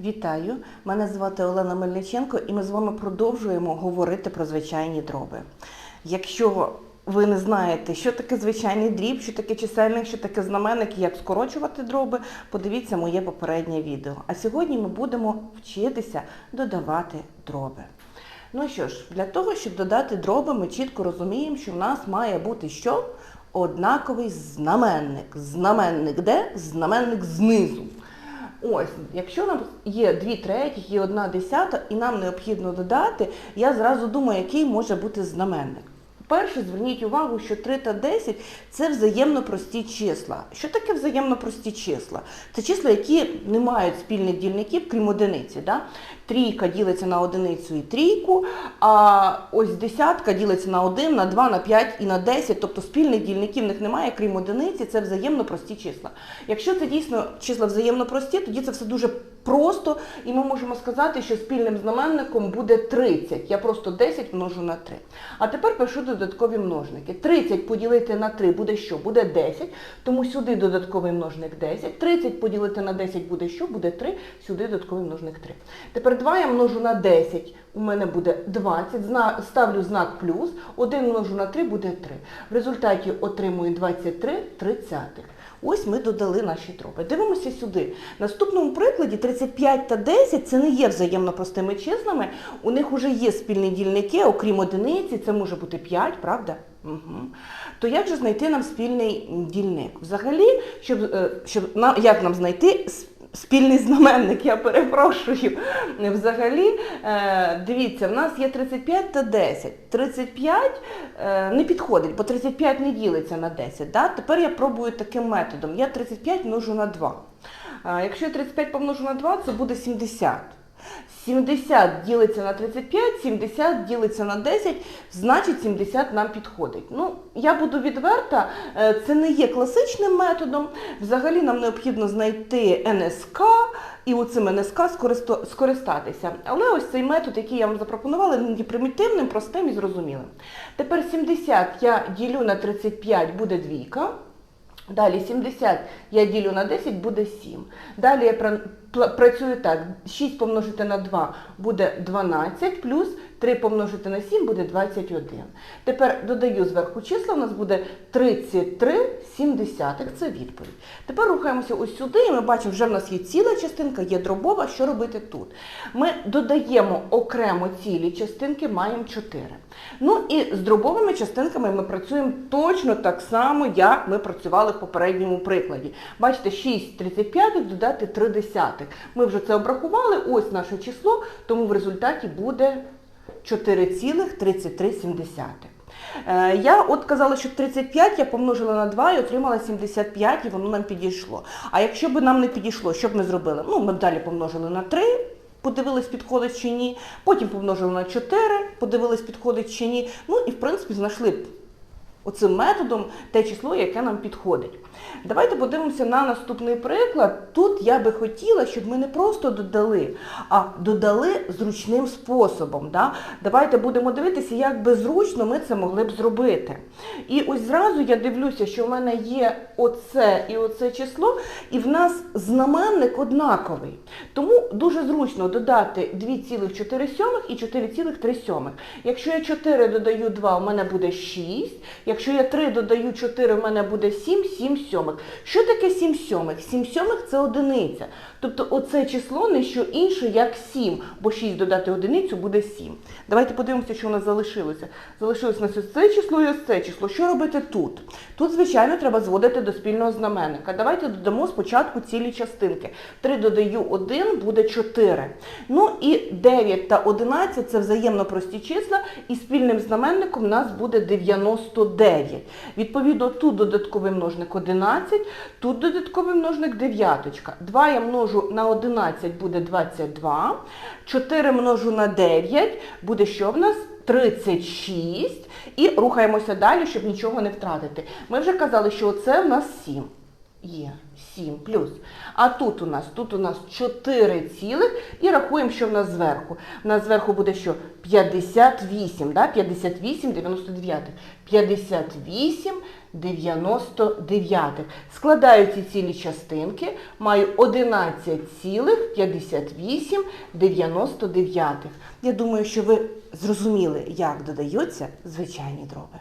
Вітаю! Мене звати Олена Мельниченко і ми з вами продовжуємо говорити про звичайні дроби. Якщо ви не знаєте, що таке звичайний дріб, що таке чисельник, що таке знаменник як скорочувати дроби, подивіться моє попереднє відео. А сьогодні ми будемо вчитися додавати дроби. Ну що ж, для того, щоб додати дроби, ми чітко розуміємо, що в нас має бути що? Однаковий знаменник. Знаменник де? Знаменник знизу. Ось, якщо нам є 2 треті, є 1 десята, і нам необхідно додати, я зразу думаю, який може бути знаменник. Перше, зверніть увагу, що 3 та 10 це взаємно прості числа. Що таке взаємно прості числа? Це числа, які не мають спільних дільників, крім одиниці. Да? Трійка ділиться на одиницю і трійку, а ось десятка ділиться на 1, на 2, на 5 і на 10, тобто спільних дільників в них немає, крім одиниці, це взаємно прості числа. Якщо це дійсно числа взаємно прості, тоді це все дуже просто, і ми можемо сказати, що спільним знаменником буде 30. Я просто 10 множу на 3. А тепер пишу додаткові множники. 30 поділити на 3 буде що? Буде 10, тому сюди додатковий множник 10. 30 поділити на 10 буде що? Буде 3, сюди додатковий множник 3. Тепер 2 я множу на 10, у мене буде 20, зна- ставлю знак плюс, 1 множу на 3 буде 3. В результаті отримую 23 тридцятих. Ось ми додали наші дроби. Дивимося сюди. В наступному прикладі 35 та 10 це не є взаємно простими числами. У них вже є спільні дільники, окрім одиниці, це може бути 5, правда? Угу. То як же знайти нам спільний дільник? Взагалі, щоб, е, щоб як нам знайти спільний знаменник, я перепрошую. Взагалі, е, дивіться, в нас є 35 та 10. 35 е, не підходить, бо 35 не ділиться на 10. Да? Тепер я пробую таким методом. Я 35 множу на 2. А якщо я 35 помножу на 2, це буде 70. 70 ділиться на 35, 70 ділиться на 10, значить 70 нам підходить. Ну, я буду відверта, е, це не є класичним методом. Взагалі нам необхідно знайти НСК і оцим НСК скористатися. Але ось цей метод, який я вам запропонувала, він є примітивним, простим і зрозумілим. Тепер 70 я ділю на 35, буде двійка. Далі 70 я ділю на 10, буде 7. Далі я працюю так, 6 помножити на 2 буде 12, плюс 3 помножити на 7 буде 21. Тепер додаю зверху числа, у нас буде 33 сімдесятих, це відповідь. Тепер рухаємося ось сюди, і ми бачимо, вже в нас є ціла частинка, є дробова, що робити тут? Ми додаємо окремо цілі частинки, маємо 4. Ну і з дробовими частинками ми працюємо точно так само, як ми працювали в попередньому прикладі. Бачите, 6 35 додати 3 десятих. Ми вже це обрахували, ось наше число, тому в результаті буде 4,33. Е, Я от казала, що 35 я помножила на 2 і отримала 75, і воно нам підійшло. А якщо б нам не підійшло, що б ми зробили? Ну, ми б далі помножили на 3, подивились, підходить чи ні. Потім помножили на 4, подивились, підходить чи ні. Ну і в принципі знайшли б оцим методом те число, яке нам підходить. Давайте подивимося на наступний приклад. Тут я би хотіла, щоб ми не просто додали, а додали зручним способом. Да? Давайте будемо дивитися, як би зручно ми це могли б зробити. І ось зразу я дивлюся, що в мене є оце і оце число, і в нас знаменник однаковий. Тому дуже зручно додати 2,4 і 4,3. Якщо я 4 додаю 2, у мене буде 6. Якщо я 3 додаю 4, у мене буде 7, 7 сьомих. Що таке 7 сьомих? 7 сьомих це одиниця. Тобто оце число не що інше, як 7, бо 6 додати одиницю буде 7. Давайте подивимося, що у нас залишилося. Залишилось у нас ось це число і ось це число. Що робити тут? Тут, звичайно, треба зводити до спільного знаменника. Давайте додамо спочатку цілі частинки. 3 додаю 1, буде 4. Ну і 9 та 11 це взаємно прості числа, і спільним знаменником у нас буде 99. Відповідно, тут додатковий множник 11, тут додатковий множник 9. 2 я множу на 11 буде 22, 4 множу на 9 буде що в нас? 36. І рухаємося далі, щоб нічого не втратити. Ми вже казали, що це в нас 7. Є 7 плюс. А тут у нас, тут у нас 4 цілих і рахуємо, що в нас зверху. У нас зверху буде що? 58, да? 58 99. 58 99. Складаю ці цілі частинки, маю 11,58 99. Я думаю, що ви зрозуміли, як додаються звичайні дроби.